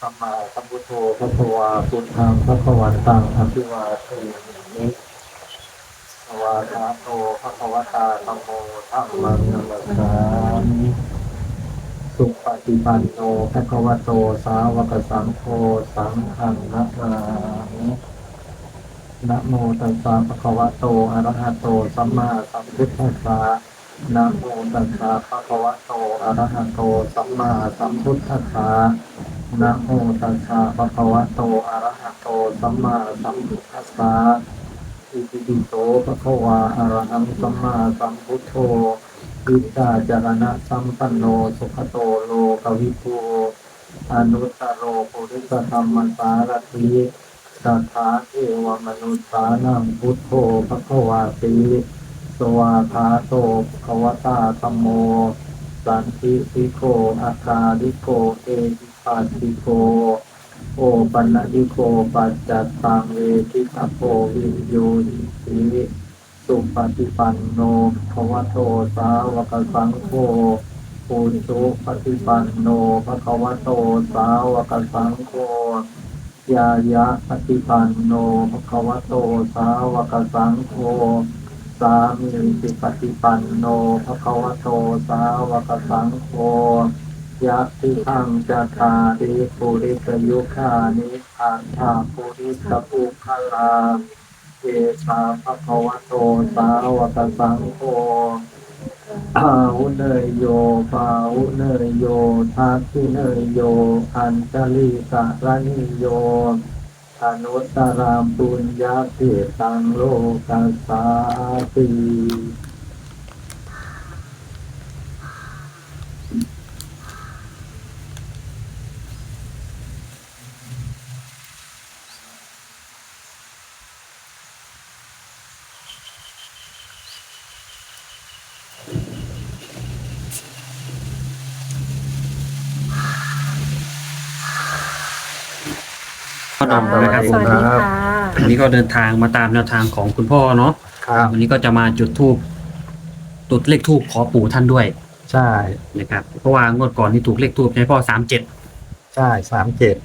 สัมมาสัมพุทโธพระควาพุทธังพระควันตังอภิวาเทมิสวาคาโตพระควตาธัมโมธัมมังนัมสามิสุปฏิปันโนพระควโต สาวกสังโฆ สังฆังนะมามินะโมตัสสะภะคะวะโต อะระหะโต สัมมาสัมพุทธัสสะนะโมตัสสะภะคะวะโต อะระหะโต สัมมาสัมพุทธัสสะ นะโมตัสสะภะคะวะโตอะระหะโตสัมมาสัมพุทธัสสะอิติปิโสภะคะวะอะระหังสัมมาสัมพุทโธวิชาจารณะสัมปันโนสุขโตโลกวิทูอนุตตโรปุริสธรรมสารติสัทธาเทวมนุษย์สานังพุทโธภะคะวาติสวาคาโตภควตาธรรมโมสันติสิโกอาคาลิโกเอหิ ปัสสิโก โอปันญิโกปัจจัตตังเวทิตาโพวิโยหิสิสุปฏิปันโนภควโตสาวกสังโฆปุจุปฏิปันโนภควโตสาวกสังโฆยายะปฏิปันโนภควโตสาวกสังโฆสามีสิปฏิปันโนภะควโตสาวกสังโฆ ยะติทังจัตตาริปุริสยุคานิอันธาปุริสปุคลาเอชาภะควโตสาวกสังโฆอาหุเนยโยปาหุเนยโยทักขิเนยโย อัญชลิสารนิโยอนุตตรามปุญญาเกตังโลกัสสาติ พ่อดำนะครับสวัสดีค่ะวันนี้ก็เดินทางมาตามแนวทางของคุณพ่อเนาะครับวันนี้ก็จะมาจุดทูบจุดเลขทูบขอปู่ท่านด้วยใช่นะครับเพราะว่างวดก่อนที่ถูกเลขทูบใช่ไหมพ่อสามเจ็ดใช่สามเจ็ด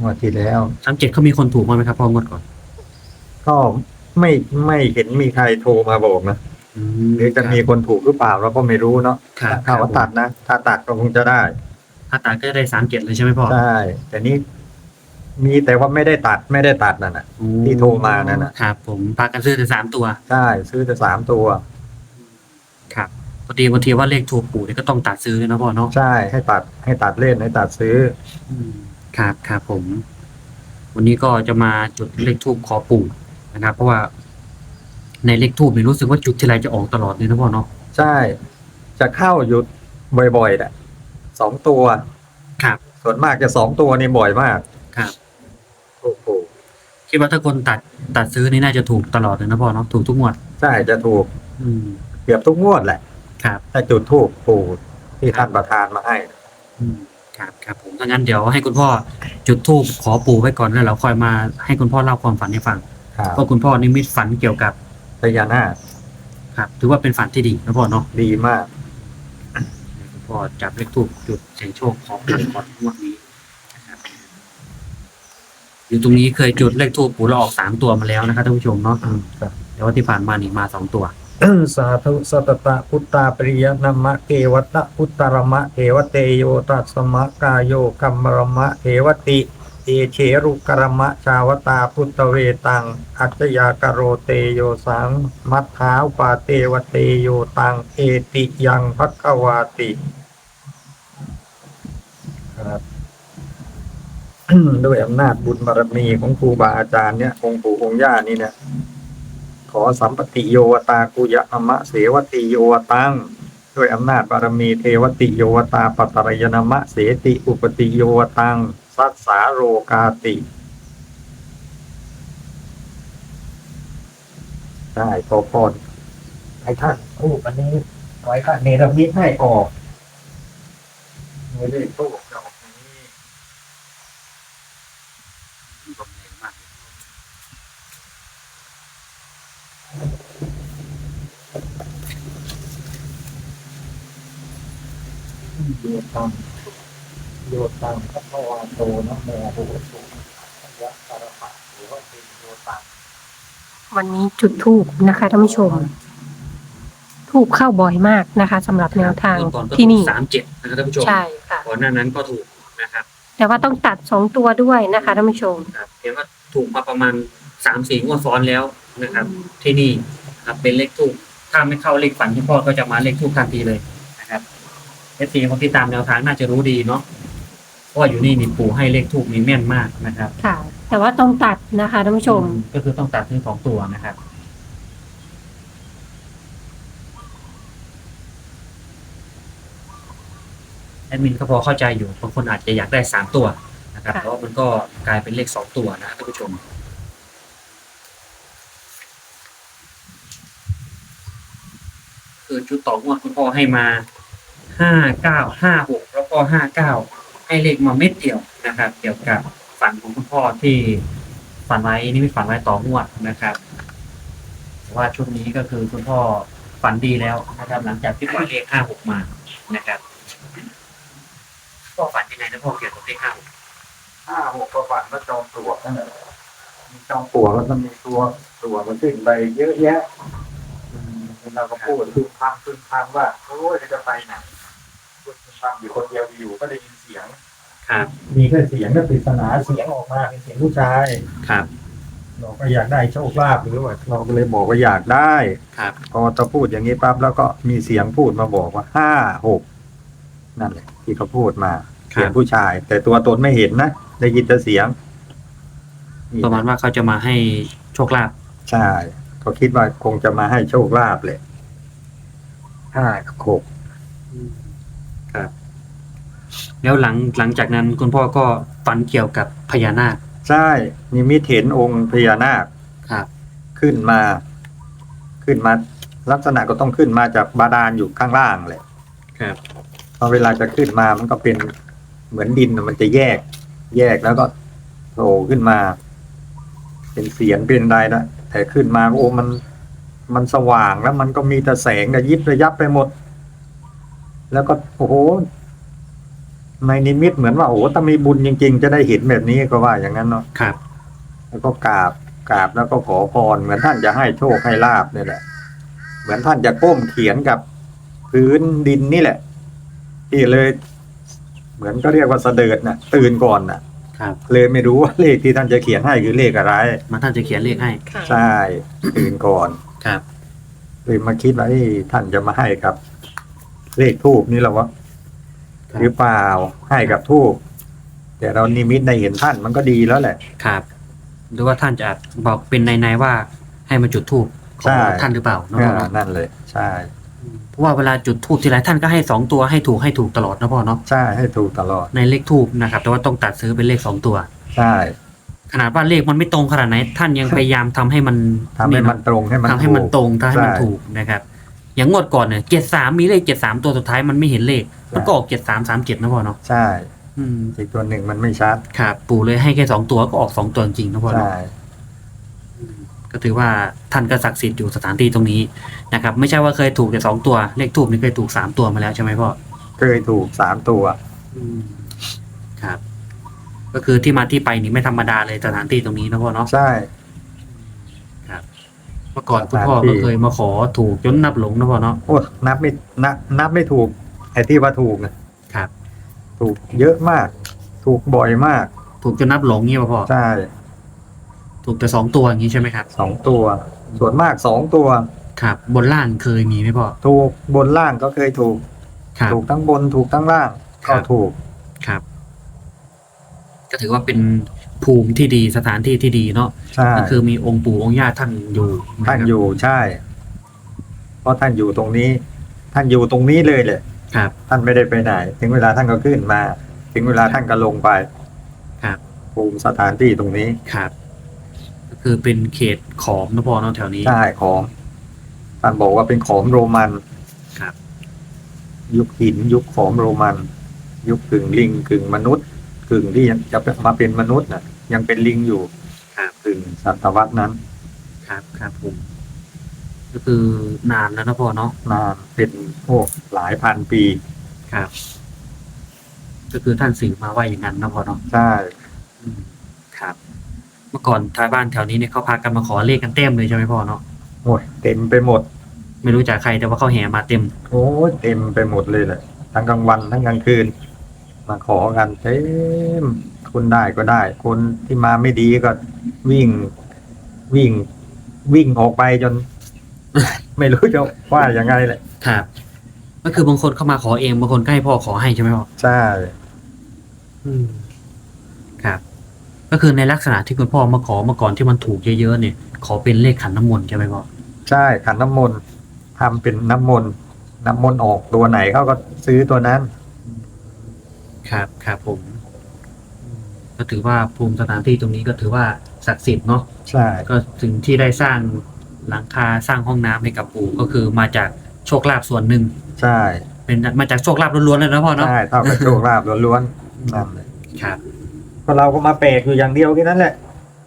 งวดที่แล้ว สามเจ็ดเขามีคนถูกมั้ยไหมครับพ่องวดก่อนก็ไม่ไม่เห็นมีใครโทรมาบอกนะหรือจะมีคนถูกหรือเปล่าเราก็ไม่รู้เนาะครับถ้าว่าตัดนะ ถ้าตัดก็คงจะได้ ถ้าตัดก็จะได้สามเจ็ดเลยใช่ไหมพ่อใช่แต่นี้ มีแต่ว่าไม่ได้ตัดไม่ได้ตัดนั่นน่ะโอ้ที่โทรมานั่นน่ะ ครับ ผมพากันซื้อแต่สามตัว ใช่ซื้อแต่สามตัว ครับพอดีบางทีว่าเลขถูกปู่เนี่ยก็ต้องตัดซื้อเลยนะพ่อเนาะใช่ให้ตัดให้ตัดเล่นให้ตัดซื้อ อืมครับครับผม วันนี้ก็จะมาจุดเลขทูบขอปู่นะครับ เพราะว่า ในเลขทูบเนี่ยรู้สึกว่าจุดที่ไรจะออกตลอดเลยนะพ่อเนาะใช่ จะเข้าหยุดบ่อยๆแหละสองตัว ครับ ส่วนมากจะสองตัวนี่บ่อยมาก ครับโอ้โห คิดว่าถ้าคนตัดตัดซื้อนี่น่าจะถูกตลอดเลยนะพ่อเนาะถูกทุกงวด ใช่จะถูกอืม เกือบทุกงวดแหละครับ ถ้าจุดทูบปู่ที่ท่านประทานมาให้ อืมครับครับผมถ้างั้นเดี๋ยวให้คุณพ่อจุดทูบขอปู่ไว้ก่อนแล้วเราค่อยมาให้คุณพ่อเล่าความฝันให้ฟังครับเพราะคุณพ่อนิมิตฝันเกี่ยวกับพญานาคครับถือว่าเป็นฝันที่ดีนะพ่อเนาะดีมากคุณพ่อจับเลขทูบจุดเสียงโชคขอปู่ก่อนงวดนี้นะครับ อยู่ตรงนี้เคยจุดเลขทูบปู่เราออกสามตัวมาแล้วนะครับท่านผู้ชมเนาะอืมครับแต่ว่าที่ผ่านมานี่มาสองตัว สาธุสัตตะพุทธาปริยนามะเทวตะพุทธรมะเทวเตโยตัสมะกายโยกัมมรมะเทวติเอเชรุกรมะชาวตาพุทธเวตัง อัจฉยากโรเตโยสัง มัทธาอุปาเตวเตโยตัง เอติยังพักวาติ ครับ ด้วยอำนาจบุญบารมีของครูบาอาจารย์เนี่ยองค์ปู่องค์ย่านี่เนี่ย ขอสัมปติโยวตากุยะอมะเสวติโยวตังด้วยอำนาจบารมีเทวติโยวตาปัตตรยนมะเสติอุปติโยวตังสัสสาโรกาติได้ขอพรให้ท่านรูปอันนี้ไว้ค่ะเนรมิตให้ออกไม่ได้โชคดอกนี้ ลมแรงมากเดียวกันโยตังพระคะวาโตนะโมพุทธสุยะสารพัดหรือว่าเป็นโยตังวันนี้จุดทูบนะคะท่านผู้ชม ทูบเข้าบ่อยมากนะคะสำหรับแนวทางเมื่อก่อนก็ที่นี่สามเจ็ดนะครับท่านผู้ชมใช่ค่ะก่อนหน้านั้นก็ถูกนะครับ แต่ว่าต้องตัดสองตัวด้วยนะคะท่านผู้ชม ครับเห็นว่าถูกมาประมาณสามสี่งวดซ้อนแล้วนะครับ ที่นี่นะครับเป็นเลขทูบถ้าไม่เข้าเลขฝันที่พ่อก็จะมาเลขทูบทันทีเลยนะครับเอฟซีคนที่ตามแนวทางน่าจะรู้ดีเนาะเพราะว่าอยู่นี่นี่ปู่ให้เลขทูบนี่แม่นมากนะครับค่ะ แต่ว่าต้องตัดนะคะท่านผู้ชม ก็คือต้องตัดทั้งสองตัวนะครับ แอดมินก็พอเข้าใจอยู่บางคนอาจจะอยากได้สามตัวนะครับค่ะแต่ว่ามันก็กลายเป็นเลขสองตัวนะท่านผู้ชมคือชุดต่องวดคุณพ่อให้มาห้าเก้าห้าหกแล้วก็ห้าเก้าให้เลขมาเม็ดเดียวนะครับ เกี่ยวกับฝันของคุณพ่อที่ฝันไว้นี่ไม่ฝันไว้ต่องวดนะครับแต่ว่าชุดนี้ก็คือคุณพ่อฝันดีแล้วนะครับ หลังจากที่ปล่อยเลขห้าหกมานะครับ พ่อฝันยังไงนะพ่อเกี่ยวกับเลขห้าหกห้าหกประวัติว่าจอมปลวกนั่นแหละมีจอมปลวกแล้วก็มีตัวตัวมันขึ้นไปเยอะแยะอืมเราก็พูดพึ่งพำพึ่งพำว่าโอ้ยจะไปไหนพูดพึ่งพำอยู่คนเดียวอยู่ก็ได้ยินเสียงครับ มีแค่เสียงก็ปริศนาเสียงออกมาเป็นเสียงผู้ชายครับเราก็อยากได้โชคลาภหรือว่าเราก็เลยบอกว่าอยากได้ครับพอจะพูดอย่างนี้ปั๊บแล้วก็มีเสียงพูดมาบอกว่าห้าหกนั่นแหละที่เขาพูดมาครั เสียงบผู้ชาย แต่ตัวตนไม่เห็นนะได้ยินแต่เสียงนี่ประมาณว่าเขาจะมาให้โชคลาภใช่เขาคิดว่าคงจะมาให้โชคลาภเลยห้าหกครับ แล้วหลังหลังจากนั้นคุณพ่อก็ฝันเกี่ยวกับพญานาคใช่นิมิตเห็นองค์พญานาคครับ ขึ้นมา ขึ้นมา ลักษณะก็ต้องขึ้นมาจากบาดาลอยู่ข้างล่างเลยครับพอเวลาจะขึ้นมามันก็เป็น เหมือนดินน่ะมันจะแยก แยกแล้วก็โผล่ขึ้นมา เป็นเสียงเป็นอะไรนะแต่ขึ้นมาโอ้มัน มันสว่างแล้วมันก็มีแต่แสงระยิบระยับไปหมด แล้วก็โอ้โหในนิมิตเหมือนว่าโอ้โหถ้ามีบุญจริง ๆ จะได้เห็นแบบนี้ก็ว่าอย่างนั้นเนาะครับ แล้วก็กราบกราบแล้วก็ขอพร เหมือนท่านจะให้โชคให้ลาบนี่แหละ เหมือนท่านจะก้มเขียนกับพื้นดินนี่แหละที่เลย เหมือนก็เรียกว่าเสดิร์ดนะตื่นก่อนนะครับเลยไม่รู้ว่าเลขที่ท่านจะเขียนให้คือเลขอะไร มาท่านจะเขียนเลขให้ ค่ะใช่ ตื่นก่อนครับ เลยมาคิดว่าเอ้ยท่านจะมาให้กับ เลขทูบนี่แหละวะครับ หรือเปล่าให้กับทูบแต่เรานิมิตได้เห็นท่านมันก็ดีแล้วแหละ ครับ หรือว่าท่านจะบอกเป็นในๆว่าให้มาจุดธูปขใช่อท่านหรือเปล่าเนาะอ่าพ่อเนาะนั่นเลย ใช่ เพราะว่าเวลาจุดธูปทีไรท่านก็ให้สองตัวให้ถูกให้ถูกตลอดนะพ่อเนาะใช่ให้ถูกตลอดในเลขทูบนะครับ แต่ว่าต้องตัดซื้อเป็นเลขสองตัว ใช่ ขนาดว่าเลขมันไม่ตรงขนาดไหน ท่านยังพยายามทำให้มันทำให้มันตรงให้มันทำให้มันถูกตรงทำให้มันใช่ ถูกนะครับ อย่างงวดก่อนเนี่ยเจ็ดสามมีเลขเจ็ดสามตัวสุดท้ายมันไม่เห็นเลขมันก็ออกเจ็ดสามสามเจ็ดนะพ่อเนาะใช่ อืมอีกตัวหนึ่งมันไม่ชัด ครับปู่เลยให้แค่สองตัวก็ออกสองตัวจริงๆนะพ่อเนาะ ใช่อืม ก็ถือว่าท่านก็ศักดิ์สิทธิ์อยู่สถานที่ตรงนี้นะครับ ไม่ใช่ว่าเคยถูกแต่สองตัวเลขทูบนี่เคยถูกสามตัวมาแล้วใช่ไหมพ่อเคยถูกสามตัว อืมครับ ก็คือที่มาที่ไปนี่ไม่ธรรมดาเลยสถานที่ตรงนี้นะพ่อเนาะใช่ เมื่อก่อนคุณพ่อก็เคยมาขอถูกจนนับหลงนะพ่อเนาะ โอ้นับไม่นับนับไม่ถูกไอ้ที่ว่าถูกนะครับ ถูกเยอะมาก ถูกบ่อยมาก ถูกจนนับหลงเงี้ยป่ะพ่อใช่ ถูกแต่สองตัวอย่างนี้ใช่ไหมครับสองตัว ส่วนมากสองตัว ครับ บนล่างเคยมีไหมพ่อ ถูกบนล่างก็เคยถูก ครับ ถูกทั้งบนถูกทั้งล่าง ครัก็บ ถูก ครับ ก็ถือว่าเป็นภูมิที่ดีสถานที่ที่ดีเนาะใช่ก็คือมีองค์ปู่องค์ย่าท่านอยู่ท่านอยู่ใช่ เพราะท่านอยู่ตรงนี้ ท่านอยู่ตรงนี้เลยเลยครับ ท่านไม่ได้ไปไหน ถึงเวลาท่านก็ขึ้นมา ถึงเวลาท่านก็ลงไปครับ ภูมิสถานที่ตรงนี้ ครับก็ คือเป็นเขตขอมนะพ่อเนาะแถวนี้ ใช่ของท่านบอกว่าเป็นของโรมันครับ ยุคหินยุคของโรมัน ยุคกึ่งลิงกึ่งมนุษย์กึ่งที่ยังจะมาเป็นมนุษย์น่ะ ยังเป็นลิงอยู่ครับกึ่งศตวรรษนั้น ครับครับผมก็คือนานแล้วนะพ่อเนาะนานเป็นโอ้หลายพันปีครับ ก็คือท่านสื่อมาว่าอย่างนั้นนะพ่อเนาะใช่อืมครับ เมื่อก่อนชาวบ้านแถวนี้เนี่ยเขาพากันมาขอเลขกันเต็มเลยใช่ไหมพ่อเนาะโอ้ยเต็มไปหมด ไม่รู้จากใครแต่ว่าเขาแห่มาเต็ม โอ้ยเต็มไปหมดเลยแหละทั้งกลางวันทั้งกลางคืน มาขอกันเต็มคนได้ก็ได้ คนที่มาไม่ดีก็วิ่ง วิ่ง วิ่งออกไปจน ไม่รู้จะว่ายังไงเลยครับก็คือบางคนเข้ามาขอเองบางคนก็ให้พ่อขอให้ใช่ไหมพ่อใช่ อืมครับ ก็คือในลักษณะที่คุณพ่อมาขอเมื่อก่อนที่มันถูกเยอะๆเนี่ย ขอเป็นเลขขันน้ำมนต์ใช่ไหมพ่อใช่ขันน้ำมนต์ทำเป็นน้ำมนต์น้ำมนต์ออกตัวไหนเขาก็ซื้อตัวนั้น ครับครับผมอืมก็ถือว่าภูมิสถานที่ตรงนี้ก็ถือว่าศักดิ์สิทธิ์เนาะใช่ก็ถึงที่ได้สร้างหลังคาสร้างห้องน้ำให้กับปู่ก็คือมาจากโชคลาภส่วนหนึ่งใช่ เป็นมาจากโชคลาภล้วนๆเลยนะพ่อเนาะใช่เท่ากับโชคลาภล้วนๆนั่นเลยครับ ก็เราก็มาแปลกอยู่อย่างเดียวแค่นั้นแหละ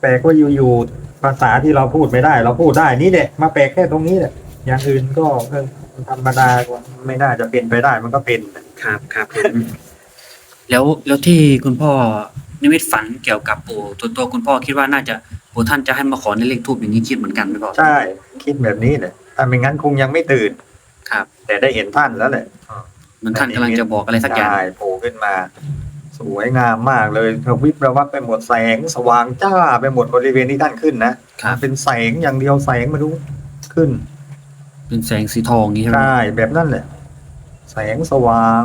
แปลกว่าอยู่ๆภาษาที่เราพูดไม่ได้ เราพูดได้นี่แหละมาแปลกแค่ตรงนี้แหละอย่างอื่นก็เออธรรมดากว่าไม่น่าจะเป็นไปได้มันก็เป็นครับครับผมแล้วแล้วที่คุณพ่อนิมิตฝันเกี่ยวกับปู่ตัวตัวคุณพ่อคิดว่าน่าจะปู่ท่านจะให้มาขอในเลขทูบอย่างนี้คิดเหมือนกันไหมพ่อใช่คิดแบบนี้แหละถ้าไม่งั้นคงยังไม่ตื่นครับ แต่ได้เห็นท่านแล้วแหละเหมือนท่านกำลังจะบอกอะไรสักอย่างใช่โผล่ขึ้นมาส วยงามมากเลยเธอวิบระวับไปหมดแสง สว่างจ้าไปหมดบริเวณที่ท่านขึ้นนะครับเป็นแสงอย่างเดียวแสงไม่รู้ขึ้น เป็นแสงสีทองนี้ใช่ไหมใช่แบบนั้นแหละแสงสว่าง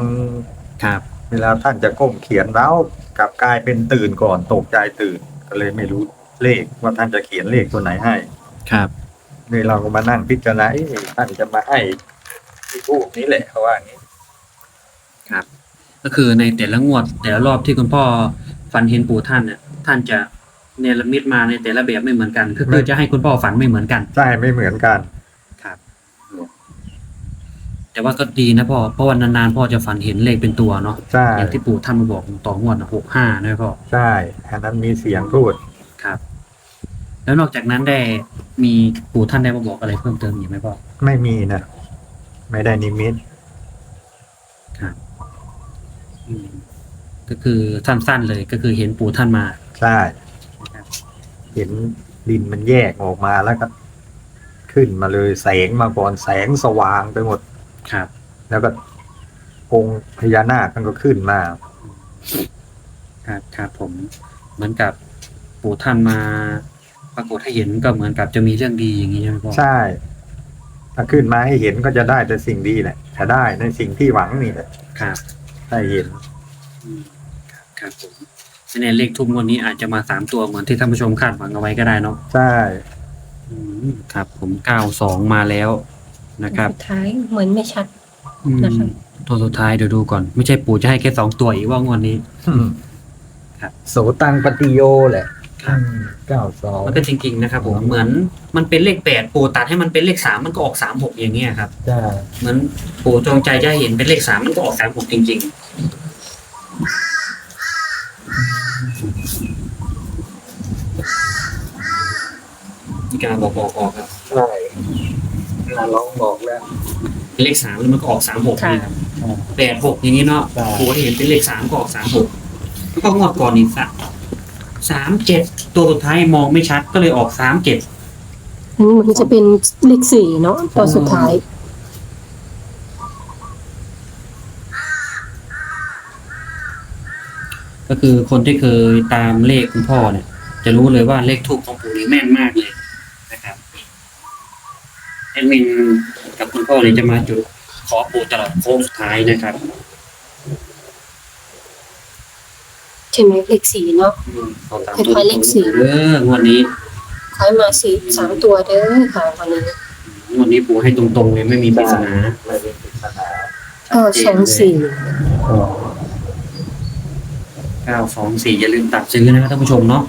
ครับ เวลาท่านจะก้มเขียนแล้วกลับกลายเป็นตื่นก่อนตกใจตื่นก็เลยไม่รู้เลขว่าท่านจะเขียนเลขตัวไหนให้ ครับเลยเราก็มานั่งพิจารณาเอ๊ะท่านจะมาให้ที่ทูกนี้แหละเขาว่าอย่างนี้ครับ ก็คือในแต่ละงวด แต่ละรอบที่คุณพ่อฝันเห็นปู่ท่านเนี่ยท่านจะเนรมิตมาในแต่ละแบบไม่เหมือนกัน ก็คือจะให้คุณพ่อฝันไม่เหมือนกัน ใช่ไม่เหมือนกันครับแต่ว่าก็ดีนะพ่อเพราะวันนานๆพ่อจะฝันเห็นเลขเป็นตัวเนาะใช่อย่างที่ปู่ท่านมาบอกต่องวดหกห้านะพ่อใช่อันนั้นมีเสียงพูดครับ แล้วนอกจากนั้นได้มีปู่ท่านได้มาบอกอะไรเพิ่มเติมอีกไหมพ่อไม่มีนะไม่ได้นิมิตครับอืม ก็คือสั้นๆเลยก็คือเห็นปู่ท่านมาใช่ นะครับเห็นดินมันแยกออกมาแล้วก็ ขึ้นมาเลยแสงมาก่อนแสงสว่างไปหมด ครับแล้วก็องค์พญานาคมันก็ขึ้นมา ครับครับผมเหมือนกับปู่ท่านมา ปรากฏให้เห็นก็เหมือนกับจะมีเรื่องดีอย่างนี้ใช่ไหมพ่อใช่ ถ้าขึ้นมาให้เห็นก็จะได้แต่สิ่งดีแหละจะได้ในสิ่งที่หวังนี่แหละ ครับ ได้เห็น อืมครับครับผมในเลขทุ่มงวันนี้อาจจะมาสามตัวเหมือนที่ท่านผู้ชมคาดหวังเอาไว้ก็ได้เนาะใช่ อืมครับ ผมเก้าสองมาแล้วนะครับสุดท้ายเหมือนไม่ชัด อืมนะคะ ตัวสุดท้ายเดี๋ยวดูก่อน ไม่ใช่ปู่จะให้แค่สองตัวอีกว่างวันนี้ครับโสตังปฏิโยแหละครับ เก้าสองมันก็จริงๆนะครับผมเหมือนมันเป็นเลขแปดปู่ตัดให้มันเป็นเลขสามมันก็ออกสามหกอย่างเงี้ยครับใช่เหมือนปู่จงใจจะให้เห็นเป็นเลขสามมันก็ออกสามหกจริงๆนี่การบอกบอกออกครับใช่น่าลองบอกแล้ว เป็นเลขสามแล้วมันก็ออกสามหกค่ะนี่ครับแปดหกอย่างนี้เนาะใช่ ปู่ให้เห็นเป็นเลขสามก็ออกสามหกแล้วก็งวดก่อนนี่สาม สามเจ็ดตัวสุดท้ายมองไม่ชัดก็เลยออกสามเจ็ดอันนี้มันจะเป็นเลขสี่เนาะตัวสุดท้าย ก็คือคนที่เคยตามเลขคุณพ่อเนี่ย จะรู้เลยว่าเลขทูปของปู่นี่แม่นมากเลยนะครับแอดมินกับคุณพ่อเนี่ยจะมาจุดขอปู่ตลอดโค้งสุดท้ายนะครับ ใช่ไหมเลขสี่เนาะ อืมขอตามคล้ายๆเลขสี่เด้องวดนี้คล้ายมาสี่สามตัวเด้อค่ะวันนี้งวดนี้ปู่ให้ตรงๆเลยไม่มีปริศนาไม่เป็นปริศนาก็สองสี่เก้าสองสี่อย่าลืมตัดซื้อนะครับท่านผู้ชมเนาะ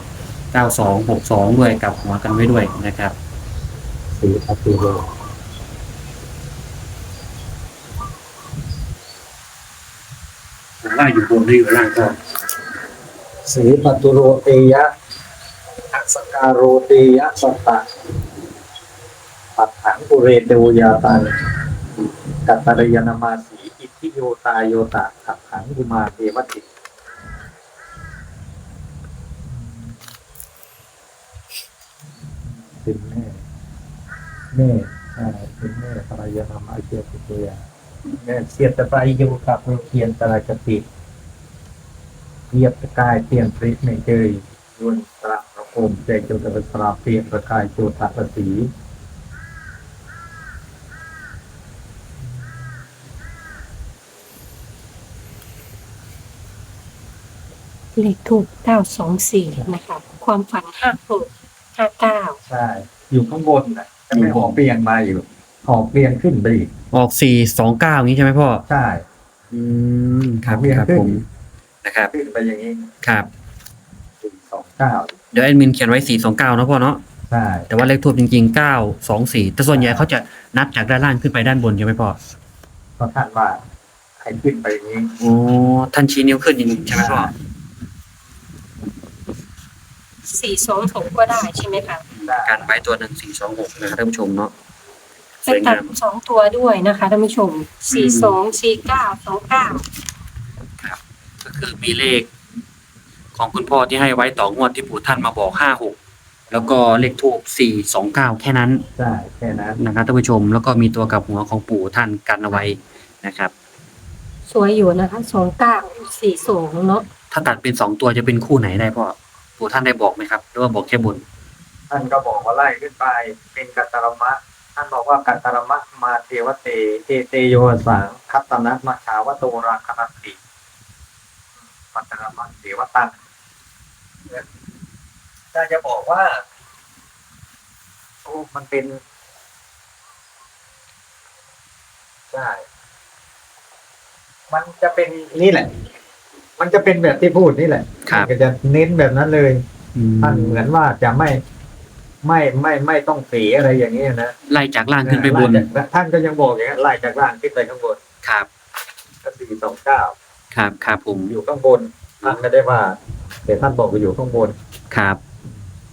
เก้าสองหกสองด้วยกลับหัวกันไว้ด้วยนะครับสีปฏิโยผมว่าอยู่บนหรืออยู่ล่างก็ สีปตุโรเตยะอัสการโรเตยะสัตตะปัฏฐานปุเรเตวยาตันกัตตรยานามาสีอิทิโยตายโยตะขับขังกุมาเทวติเป็นแม่แม่อ่เป็นแม่ภรรยานามาเชียติเตียแม่เสียตไปโยกับโรเคียนตรากติ เรียบตะกายเตียนปริไม่เจยยวนตระประโคมใจจุตะสราเปียนประกายโจตะสีเลขถูกเก้าสองสี่นะคะความฝันห้าหกห้าเก้าใช่ อยู่ข้างบนนะจะไม่หอเปลี่ยนมาอยู่หอเปลี่ยนขึ้นไปอีกออกสี่สองเก้าอย่างนี้ใช่ไหมพ่อ ใช่ อืม ครับเรียนครับขึ้นผม นะครับขึ้นไปอย่างนี้ครับ สี่สองเก้าเดี๋ยวแอดมินเขียนไว้สี่สองเก้านะพ่อเนาะใช่แต่ว่าเลขทูบจริงๆเก้าสองสี่แต่ส่วนใหญ่เขาจะนับจากด้านล่างขึ้นไปด้านบนใช่ไหมพ่อเพราะท่านว่าให้ขึ้นไปอย่างนี้โอ้ท่านชี้นิ้วขึ้นอย่างนี้ใช่ไหมพ่อสี่สองหกก็ได้ใช่ไหมคะได้การไว้ตัวหนึ่งสี่สองหกนะครับท่านผู้ชมเนาะสไปวยตังาดม สองตัวด้วยนะคะท่านผู้ชมสี่สองสี่เก้าสองเก้า ก็คือมีเลข ของคุณพ่อที่ให้ไว้ต่องวดที่ปู่ท่านมาบอกห้าหกแล้วก็เลขทูบสี่สองเก้าแค่นั้นใช่แค่นั้นนะครับท่านผู้ชมแล้วก็มีตัวกับหัวของปู่ท่านกันเอาไว้นะครับ สวยอยู่นะคะสองเก้าสี่สองเนาะถ้าตัดเป็นสองตัวจะเป็นคู่ไหนได้พ่อปู่ท่านได้บอกไหมครับหรือว่าบอกแค่บน ท่านก็บอกว่าไล่ขึ้นไปเป็นกัตตรมะ ท่านบอกว่ากัตตรมะมาเทวเตเอเตโยสังคัตตนะมาชาวโตราคณติ กัตตรมะเทวตังถ้าจะบอกว่าโอ้มันเป็น ใช่ มันจะเป็นนี่แหละ มันจะเป็นแบบที่พูดนี่แหละครับก็จะเน้นแบบนั้นเลยอืมท่านเหมือนว่าจะไม่ไม่ไม่ไม่ต้องเสียอะไรอย่างนี้ยนะไล่จากล่างขึ้นไปบนไล่จากท่านก็ยังบอกอย่างนี้นไล่จากล่างขึ้นไปข้างบนครับก็สี่สองเก้า ครับครับผม อยู่ข้างบนท่านไม่ได้ว่า แต่ท่านบอกว่าอยู่ข้างบนครับ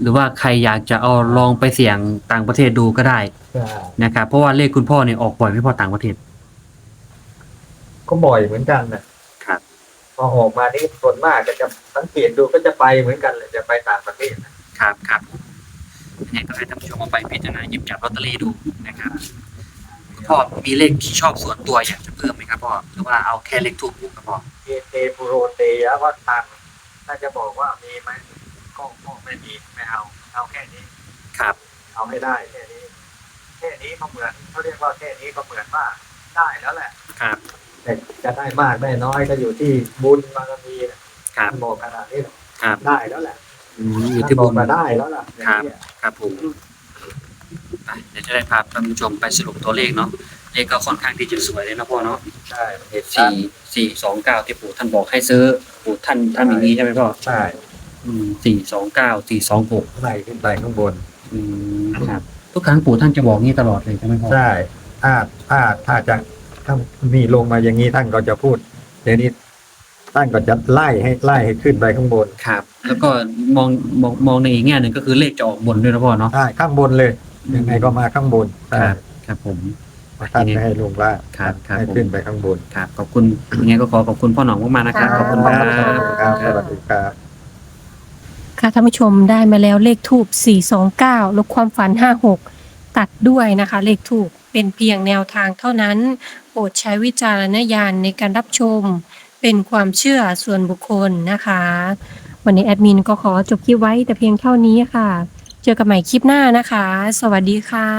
หรือว่าใครอยากจะเอาลองไปเสี่ยงต่างประเทศดูก็ได้ใช่นะครับ เพราะว่าเลขคุณพ่อเนี่ยออกบ่อยไม่พอต่างประเทศ ก็บ่อยเหมือนกันนะครับ พอออกมานี่ส่วนมากก็จะสังเกตดูก็จะไปเหมือนกันเลยจะไปต่างประเทศนะครับครับเนี่ยก็ให้ท่านผู้ชมเอาไปพิจารณาหยิบจับลอตเตอรี่ดูนะครับคุณพ่อมีเลขที่ชอบส่วนตัวอยากจะเพิ่มไหมครับพ่อหรือว่าเอาแค่เลขทูบปุ๊บครับพ่อ เอเตปุโรเตยะวัตตัง ถ้าจะบอกว่ามีไหมก็ก็ไม่มีไม่เอา เอาแค่นี้ ครับ เอาให้ได้แค่นี้ แค่นี้ก็เหมือนเขาเรียกว่าแค่นี้ก็เหมือนว่าได้แล้วแหละ ครับ แต่จะได้มากได้น้อยก็อยู่ที่บุญบารมีนะครับท่านบอกขนาดนี้ครับ ได้แล้วแหละอืมอยู่ที่ท่านบบุอกญมาได้แล้วล่ะอย่างนี้ยครับผมอะเดี๋ยวจะได้พาท่านผู้ชมไปสรุปตัวเลขเนาะ เลขก็ค่อนข้างที่จะสวยเลยนะพ่อเนาะใช่เห็นชัดสี่สี่สองเก้าที่ปู่ท่านบอกให้ซื้อปู่ท่านท่านอย่างนี้ใช่ไหมพ่อใช่อืมสี่สองเก้าสี่สองหกไล่ขึ้นไปข้างบน อืมครับทุกครั้งปู่ท่านจะบอกงี้ตลอดเลยใช่ไหมพ่อใช่ถ้าถ้าถ้าจะถ้ามีลงมาอย่างนี้ท่านก็จะพูดเดี๋ยวนี้ท่านก็จะไล่ให้ไล่ให้ขึ้นไปข้างบนครับ แล้วก็มองมองมองในอีกแง่หนึ่งก็คือเลขจะออกบนด้วยนะพ่อเนาะใช่ข้างบนเลยยังไงก็มาข้างบนใช่ ครับครับผม ท่านไม่ให้ลงล่างครับครับให้ขึ้นไปข้างบนครับขอบคุณยังไงก็ขอขอบคุณพ่อหนองมากๆนะครับขอบคุณคครัรับบครับสวัสดีครับค่ะท่านผู้ชมได้มาแล้วเลขทูบ429 ลบความฝัน 56 ตัดด้วยนะคะ เลขทูบเป็นเพียงแนวทางเท่านั้นโปรดใช้วิจารณญาณในการรับชม เป็นความเชื่อส่วนบุคคลนะคะ วันนี้แอดมินก็ขอจบคลิปไว้แต่เพียงเท่านี้ค่ะ เจอกันใหม่คลิปหน้านะคะ สวัสดีค่ะ